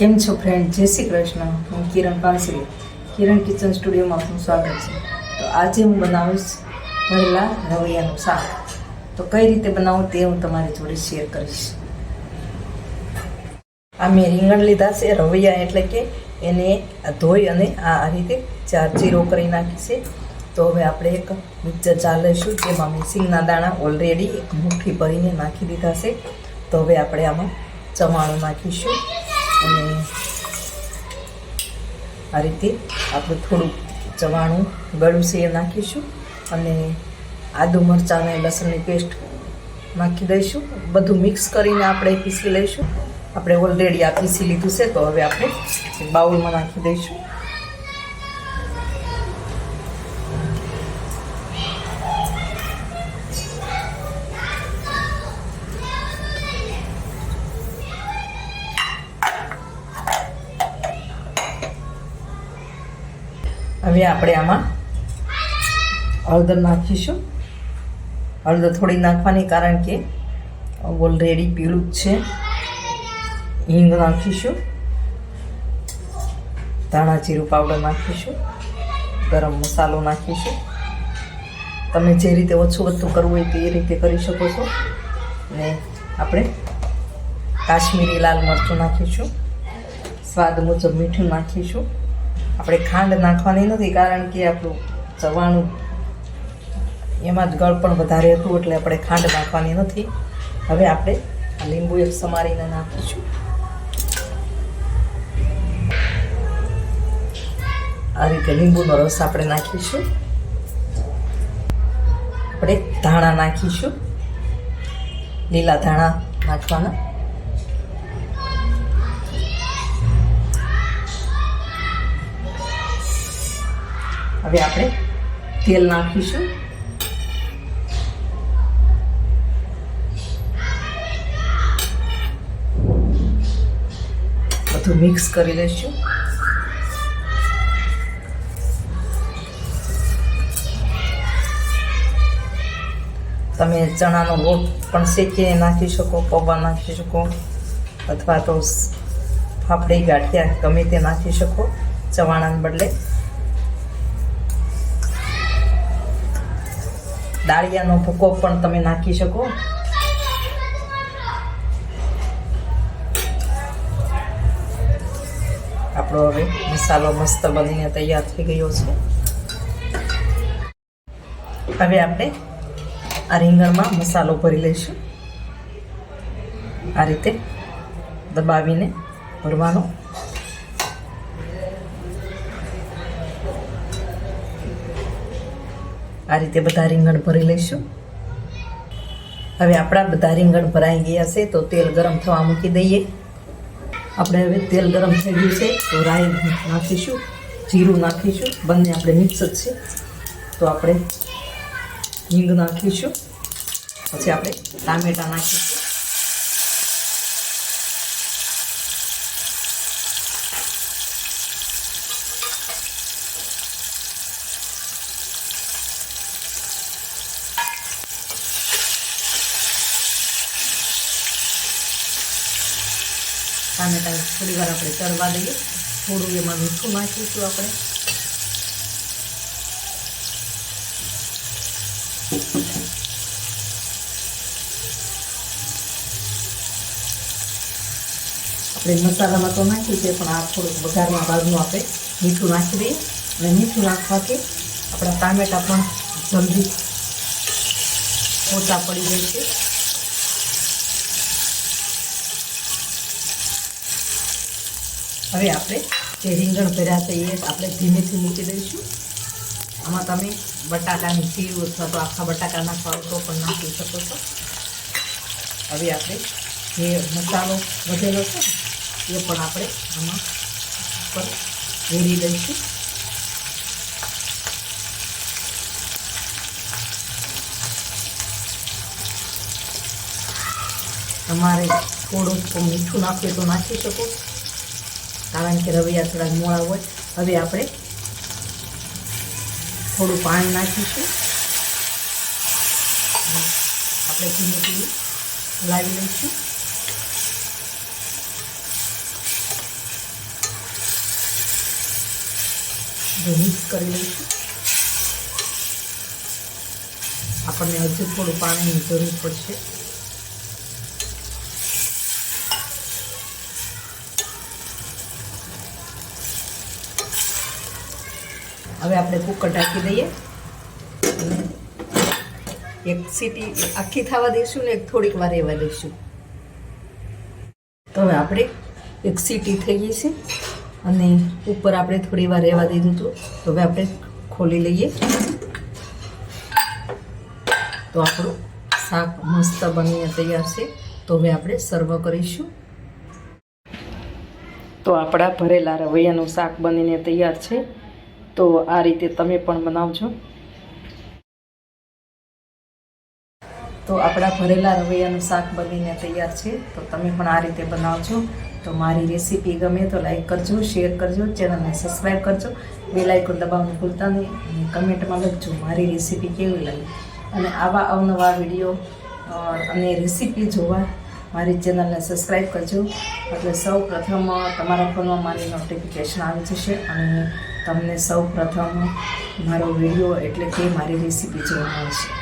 કેમ છો ફ્રેન્ડ જય શ્રી કૃષ્ણ. હું કિરણ પાનસરી. કિરણ કિચન સ્ટુડિયોમાં આપનું સ્વાગત છે. તો આજે હું બનાવીશ ભરેલા રવૈયાનું શાક. તો કઈ રીતે બનાવું તે હું તમારી જોડે શેર કરીશ. આ મેં રીંગણ લીધા છે રવૈયા એટલે કે એને ધોઈ અને આ આ રીતે ચાર ચીરો કરી નાખી છે. તો હવે આપણે એક મિક્સર ચાર લઈશું, જેમાં મેં સિંગના દાણા ઓલરેડી એક મુઠ્ઠી ભરીને નાખી દીધા છે. તો હવે આપણે આમાં ચવાણું નાખીશું. અને આ રીતે આપણે થોડુંક ચવાણું ગળું છે એ નાખીશું અને આદુ મરચાં અને લસણની પેસ્ટ નાખી દઈશું. બધું મિક્સ કરીને આપણે પીસી લઈશું. આપણે ઓલરેડી આ પીસી લીધું છે, તો હવે આપણે બાઉલમાં નાખી દઈશું. હવે આપણે આમાં હળદર નાખીશું. હળદર થોડી નાખવાની કારણ કે ઓલરેડી પીળું છે. હિંગ નાખીશું. ધાણા જીરું પાવડર નાખીશું. ગરમ મસાલો નાખીશું. તમે જે રીતે ઓછું વધતું કરવું હોય તે રીતે કરી શકો છો. ને આપણે કાશ્મીરી લાલ મરચું નાખીશું. સ્વાદ મુજબ મીઠું નાખીશું. આપણે ખાંડ નાખવાની નથી, કારણ કે આપણું ચવાણું એમાં જ ગળ પણ વધારે હતું, એટલે આપણે ખાંડ નાખવાની નથી. હવે આપણે આ લીંબુ એક સમારીને નાખીશું. આ રીતે લીંબુનો રસ આપણે નાખીશું. આપણે ધાણા નાખીશું. લીલા ધાણા નાખવાના. હવે આપણે તેલ નાખીશું. બધું મિક્સ કરી લઈશું. તમે ચણાનો લોટ પણ શેકીને નાખી શકો, પૌવા નાખી શકો, અથવા તો ફાફડી ગાંઠિયા ગમે તે નાખી શકો, ચવાણાને બદલે. દાળિયાનો ભૂકો પણ તમે નાખી શકો. આપણો હવે મસાલો મસ્ત બનીને તૈયાર થઈ ગયો છે. હવે આપણે આ રીંગણમાં મસાલો ભરી લઈશું. આ રીતે દબાવીને ભરવાનો આ રીતે બધા રીંગણ ભરી લઈશું. હવે આપણા બધા રીંગણ ભરાઈ ગયા છે, તો તેલ ગરમ થવા મૂકી દઈએ. આપણે હવે તેલ ગરમ થઈ ગયું છે, તો રાઈ નાખીશું, જીરું નાખીશું, બંને આપણે મિક્સ જ છે. તો આપણે હિંગ નાખીશું. પછી આપણે ટામેટાં નાખીશું. ટામેટા થોડી વાર આપણે ચરવા દઈએ. થોડું એમાં મીઠું નાખીશું આપણે. આપણે મસાલામાં તો નાખ્યું છે, પણ આ થોડુંક વઘારના બાદનું આપણે મીઠું નાખી દઈએ. અને મીઠું નાખવાથી આપણા ટામેટા પણ જલ્દી ઓછા પડી જાય છે. હવે આપણે જે રીંગણ ભર્યા છે એ આપણે ધીમેથી મૂકી દઈશું. આમાં તમે બટાકાની સીવ અથવા તો આખા બટાકા નાખવા તો પણ નાખી શકો છો. હવે આપણે જે મસાલો વધેલો છે એ પણ આપણે આમાં ઉપર રેડી દઈશું. તમારે થોડુંક મીઠું નાખીએ તો નાખી શકો. કારણ કે રવૈયા થોડાક મોળા હોય, હવે આપણે થોડું પાણી નાખીશું. આપણે ધીમે ધીમે લાવી લઈશું. મિક્સ કરી લઈશું. આપણને હજુ થોડું પાણીની જરૂર પડશે. હવે આપણે કુકર ઢાંકી દઈએ. એક સીટી આખી થવા દઈશું ને એક થોડીક વાર રહેવા દઈશું. તો હવે આપણે એક સીટી થઈ ગઈ છે અને ઉપર આપણે થોડી વાર રહેવા દીધું હતું. તો હવે આપણે ખોલી લઈએ. તો આપણું શાક મસ્ત બનીને તૈયાર છે. તો હવે આપણે સર્વ કરીશું. તો આપણા ભરેલા રવૈયાનું શાક બનીને તૈયાર છે. તો આ રીતે તમે પણ બનાવજો. તો આપણા ભરેલા રવૈયાનું શાક બનીને તૈયાર છે, તો તમે પણ આ રીતે બનાવજો. તો મારી રેસીપી ગમે તો લાઈક કરજો, શેર કરજો, ચેનલને સબસ્ક્રાઈબ કરજો. બે આઇકોન દબાવવાનું ભૂલતા નહીં અને કમેન્ટમાં લખજો મારી રેસીપી કેવી લાગી. અને આવા અવનવા વીડિયો અને રેસીપી જોવા મારી ચેનલને સબસ્ક્રાઈબ કરજો. એટલે સૌ પ્રથમ તમારા ફોનમાં મારી નોટિફિકેશન આવી જશે અને તમને સૌ પ્રથમ મારો વીડિયો એટલે કે મારી રેસીપી જોવાનો મળશે